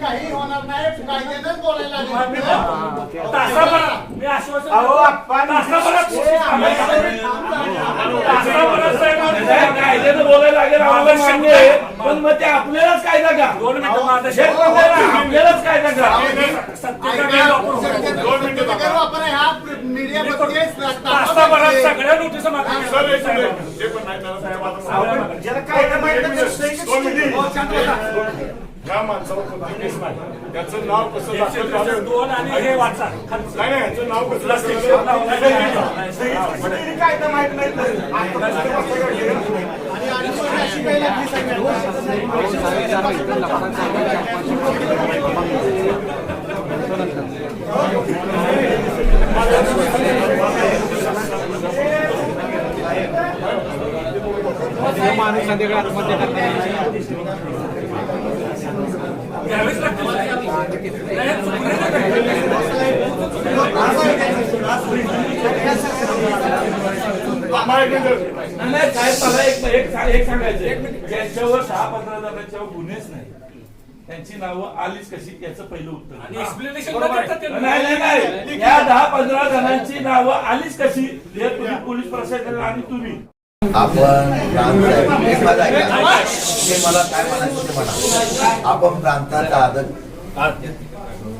काही होणार नाही कायद्यानंच बोलायला लागेल. बोलायला पण मग. ते आपल्यालाच कायदा का दोन मिनिटं आपल्यालाच कायदा का हो, माणसावर केस नाही त्याचं नाव कसं दोन आणि हे वाचा. नाही नाव कसं कायदा माहीत नाही तर आता कसं बसलं का? आणि अडीच वर्ष शिकायला फी सांगितली. घ्यावेच लागतील. नाही, चुकले थांबा एक मिनिटं. नाही, नाही साहेब मला एक एक सा- एक सांगायचं ज्यांच्यावर सहा पंधरा जणांच्यावर गुन्हेच नाही त्यांची नावं आलीच कशी? याचं पहिलं उत्तर. आणि एक्सप्लेनेशन नाही नाही या दहा पंधरा जणांची नावं आलीच कशी? हे तुम्ही पोलीस प्रशासन आणि तुम्ही. आपण मला काय म्हणायचं म्हणा. आपण प्रांताचा आदर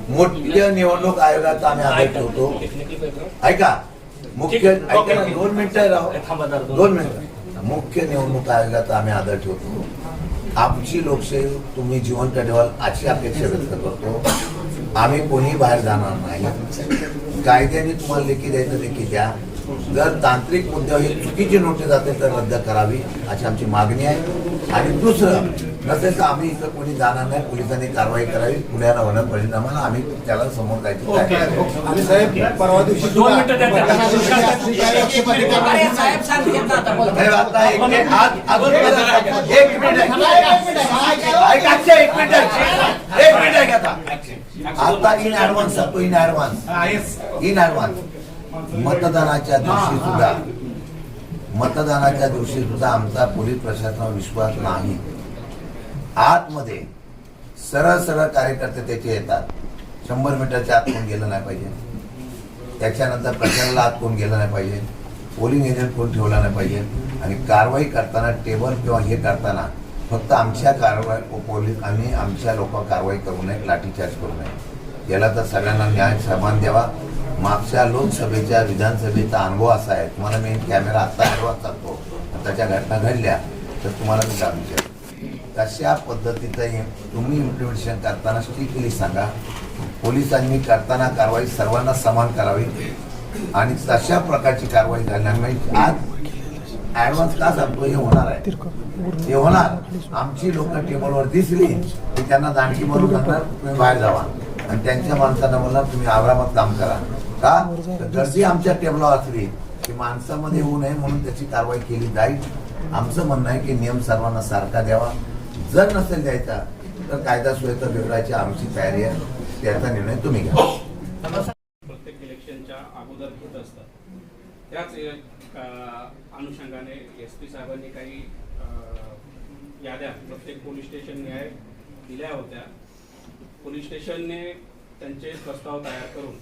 मुख्य निवडणूक आयोगाचा आम्ही आदर ठेवतो. ऐका. मुख्य ऐका दोन मिनिटं राहू. दोन मिनिटं. मुख्य निवडणूक आयोगाचा आम्ही आदर ठेवतो. आमची लोकशाही तुम्ही जिवंत ठेवाल अशी अपेक्षा व्यक्त करतो. आम्ही कोणी बाहेर जाणार नाही. कायद्याने तुम्हाला लेखी द्यायचं लेखी द्या. जर तांत्रिक मुद्द्यावर ही चुकीची नोटीस असेल तर रद्द करावी अशी आमची मागणी आहे. आणि दुसरं नसेल तर आम्ही इथं कोणी जाणार नाही पोलिसांनी कारवाई करावी पुण्याला होणार परिणामाला आम्ही त्याला समोर जायची. आणि साहेब परवा दिवशी आता. एक मिनिट आज अजून एक मिनिट ऐका, अच्छा, एक मिनिट. एक मिनिट ऐका आता आता in advance in advance in advance मतदानाच्या दिवशी सुद्धा. मतदानाच्या दिवशी सुद्धा आमचा पोलीस प्रशासनावर विश्वास नाही. आतमध्ये सरळ सरळ कार्यकर्ते त्याचे येतात. शंभर मीटरच्या आत कोण गेलं नाही पाहिजे. त्याच्यानंतर प्रचाराला आत कोण गेलं नाही पाहिजे. पोलिंग एजंट कोण ठेवला नाही पाहिजे. आणि कारवाई करताना टेबल किंवा हे करताना फक्त आमच्या कारवाई पोलीस आम्ही आमच्या लोक कारवाई करू नये लाठीचार्ज करू नये. याला तर सगळ्यांना न्याय सन्मान द्यावा. मागच्या लोकसभेच्या विधानसभेचा अनुभव असा आहे. तुम्हाला मी कॅमेरा आत्ता ॲडव्हान्स सांगतो त्याच्या घटना घडल्या तर तुम्हाला मी सांगू शकतो कशा पद्धतीचं तुम्ही इम्प्लिमेंटेशन करताना स्ट्रिक्टली सांगा. पोलिसांनी करताना कारवाई सर्वांना समान करावी. आणि तशा प्रकारची कारवाई झाल्यामुळे आज ऍडव्हान्स का सांगतो? हे होणार आहे. हे होणार. आमची लोक टेबलवर दिसली की त्यांना दांडकी बनवून सांगणार तुम्ही बाहेर जावा. आणि त्यांच्या माणसांना म्हणणार तुम्ही आरामात काम करा. का गर्दी आमच्या टेबलवर असली की माणसामध्ये होऊ नये म्हणून त्याची कारवाई केली जाईल. आमचं म्हणणं आहे की नियम सर्वांना सारखा द्यावा. जर नसेल द्यायचा तर कायदा सुव्यवस्था बिघडायची आमची तयारी आहे. त्याचा निर्णय तुम्ही घ्या. प्रत्येक इलेक्शनच्या अगोदर घेत असतात. त्याच अनुषंगाने एस पी साहेबांनी काही याद्या प्रत्येक पोलीस स्टेशनने दिल्या होत्या. पोलीस स्टेशनने त्यांचे प्रस्ताव तयार करून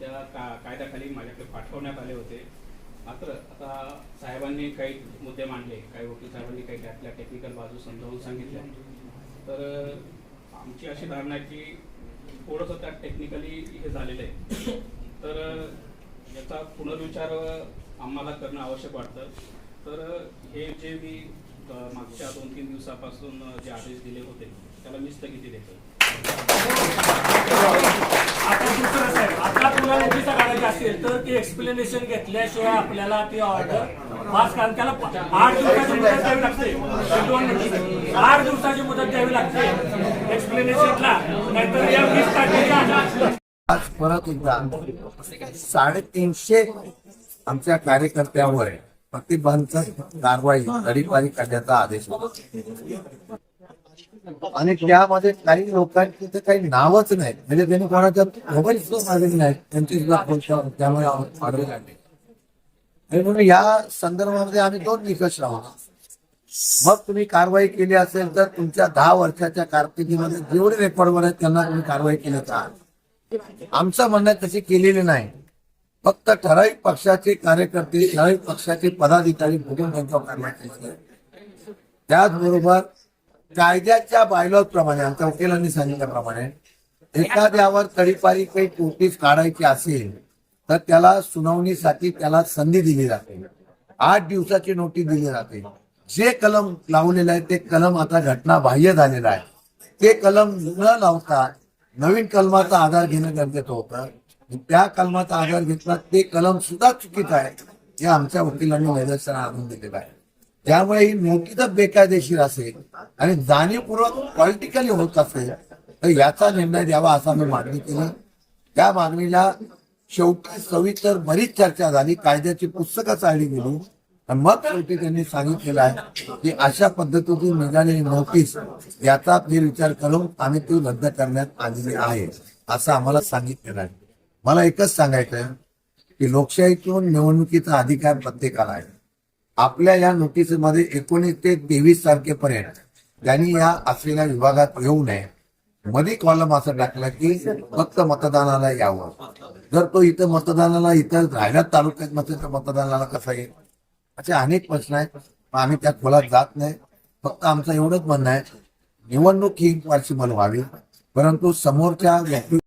त्या का कायद्याखाली माझ्याकडे पाठवण्यात आले होते. मात्र आता साहेबांनी काही मुद्दे मांडले काही वकील साहेबांनी काही त्यातल्या टेक्निकल बाजू समजावून सांगितल्या. तर आमची अशी धारणा आहे की थोडंसं त्यात टेक्निकली हे झालेलं आहे. तर याचा पुनर्विचार आम्हाला करणं आवश्यक वाटतं. तर हे जे मी मागच्या दोन तीन दिवसापासून जे आदेश दिले होते त्याला मी स्थगिती देतो आता दुसरं साहेब, आता तुला करायची असेल तर ती एक्सप्लेनेशन घेतल्याशिवाय आपल्याला ती ऑर्डर पास कारण त्याला आठ दिवसाची मुदत द्यावी लागते. आठ दिवसाची मुदत द्यावी लागते. एक्सप्लेनेशनला नाहीतर या वीस तारखेच्या आज परत एकदा साडेतीनशे आमच्या कार्यकर्त्यावर प्रतिबंधक कारवाई तडीपारी करण्याचा आदेश आणि त्यामध्ये काही लोकांची तर काही नावच नाही. म्हणजे त्यांनी कोणाच्या मोबाईल सुद्धा मागणी नाही. त्यांची सुद्धा त्यामुळे ऑर्डर आणि म्हणून या संदर्भामध्ये आम्ही दोन निकष लावतो मग तुम्ही कारवाई केली असेल तर तुमच्या दहा वर्षाच्या कारकिर्दीमध्ये जेवढे रेकॉर्डवर आहेत त्यांना तुम्ही कारवाई केली का आमचं म्हणणं तशी केलेली नाही. फक्त ठराविक पक्षाचे कार्यकर्ते ठराविक पक्षाचे पदाधिकारी बघून त्यांच्यावर कारवाई केली त्याचबरोबर कायद्याच्या बायलॉज प्रमाणे आमच्या वकिलांनी सांगितल्याप्रमाणे एखाद्यावर तडीपारी काही नोटीस काढायची असेल तर त्याला सुनावणीसाठी त्याला संधी दिली जाते. आठ दिवसाची नोटीस दिली जाते. जे कलम लावलेलं आहे ते कलम आता घटना बाह्य झालेलं आहे. ते कलम न लावता नवीन कलमाचा आधार घेणं गरजेचं होतं. त्या कलमाचा आधार घेतला ते कलम सुद्धा चुकीचं आहे हे आमच्या वकिलांनी निदर्शनास आणून दिलेलं आहे. त्यामुळे ही नोटीसच बेकायदेशीर असेल आणि जाणीवपूर्वक पॉलिटिकली होत असेल तर याचा निर्णय द्यावा असा मी मागणी केली. त्या मागणीला शेवटी सविस्तर बरीच चर्चा झाली कायद्याची पुस्तकं चालली गेली. आणि मग शेवटी त्यांनी सांगितलेलं आहे की अशा पद्धतीतून निघालेली नोटीस याचा फेरविचार करून आम्ही ती रद्द करण्यात आलेली आहे असं आम्हाला सांगितलेलं आहे. मला एकच सांगायचं आहे की लोकशाहीतून निवडणुकीचा अधिकार प्रत्येकाला आहे. आपल्या या नोटीसमध्ये एकोणीस ते तेवीस तारखेपर्यंत त्यांनी या असलेल्या विभागात येऊ नये. मध्ये कॉलम असं टाकलं की फक्त मतदानाला यावं. जर तो इथं मतदानाला इथं राहिल्यात तालुक्यात नसेल तर मतदानाला कसा येईल? असे अनेक प्रश्न आहेत. आम्ही त्या खोलात जात नाही. फक्त आमचं एवढंच म्हणणं आहे. निवडणूक ही पॉसिबल व्हावी परंतु समोरच्या व्यक्ती